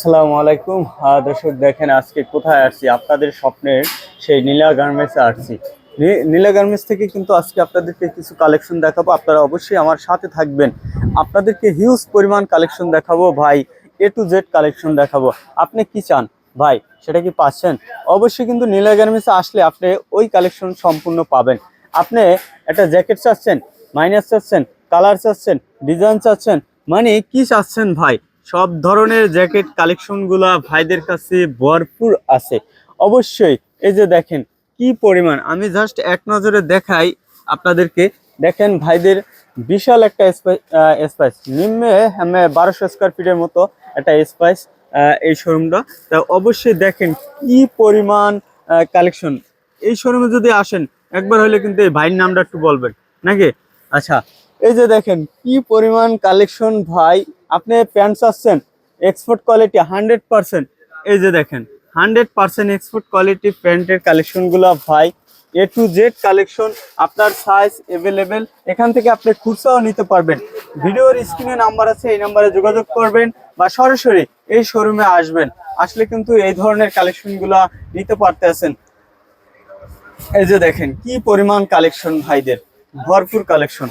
আসসালামু আলাইকুম। দর্শক, দেখেন আজকে কোথায় আসছি? আপনাদের স্বপ্নের সেই নীলা গার্মেন্টসে আসছি। নীলা গার্মেন্টস থেকে কিন্তু আজকে আপনাদেরকে কিছু কালেকশন দেখাবো। আপনারা অবশ্যই আমার সাথে থাকবেন। আপনাদেরকে হিউজ পরিমাণ কালেকশন দেখাবো। ভাই এ টু জেড কালেকশন দেখাবো। আপনি কি চান? ভাই, সেটা কি পাচ্ছেন? অবশ্যই কিন্তু নীলা গার্মেন্টসে আসলে আপনি ওই কালেকশন সম্পূর্ণ পাবেন। আপনি একটা জ্যাকেট চাচ্ছেন মাইনাস চাচ্ছেন কালার চাচ্ছেন ডিজাইন চাচ্ছেন মানে কি চাচ্ছেন ভাই? সব ধরনের জ্যাকেট কালেকশনগুলা ভাইদের কাছে ভরপুর আছে। অবশ্যই এই যে দেখেন কি পরিমাণ, আমি জাস্ট এক নজরে দেখাই আপনাদেরকে। দেখেন ভাইদের বিশাল একটা স্পাইস নিম্নে আমি বারোশো স্কোয়ার ফিটের মতো একটা স্পাইস এই শোরুমটা তা অবশ্যই দেখেন কি পরিমাণ কালেকশন এই শোরুমে যদি আসেন, একবার হলে কিন্তু এই ভাইয়ের নামটা একটু বলবেন। নাকি? আচ্ছা এই যে দেখেন, কি পরিমাণ কালেকশন ভাই। আপনি প্যান্ট চাচ্ছেন এক্সপোর্ট কোয়ালিটি হান্ড্রেড পার্সেন্ট এই যে দেখেন হান্ড্রেড পার্সেন্ট এক্সপোর্ট কোয়ালিটি প্যান্টের কালেকশনগুলো ভাই। এ টু জেড কালেকশন আপনার সাইজ অ্যাভেলেবেল এখান থেকে আপনি খুচরাও নিতে পারবেন। ভিডিওর স্ক্রিনে নাম্বার আছে, এই নাম্বারে যোগাযোগ করবেন বা সরাসরি এই শোরুমে আসবেন। আসলে কিন্তু এই ধরনের কালেকশনগুলো নিতে পারতেছেন। এই যে দেখেন, কি পরিমাণ কালেকশন ভাইদের। ভরপুর কালেকশন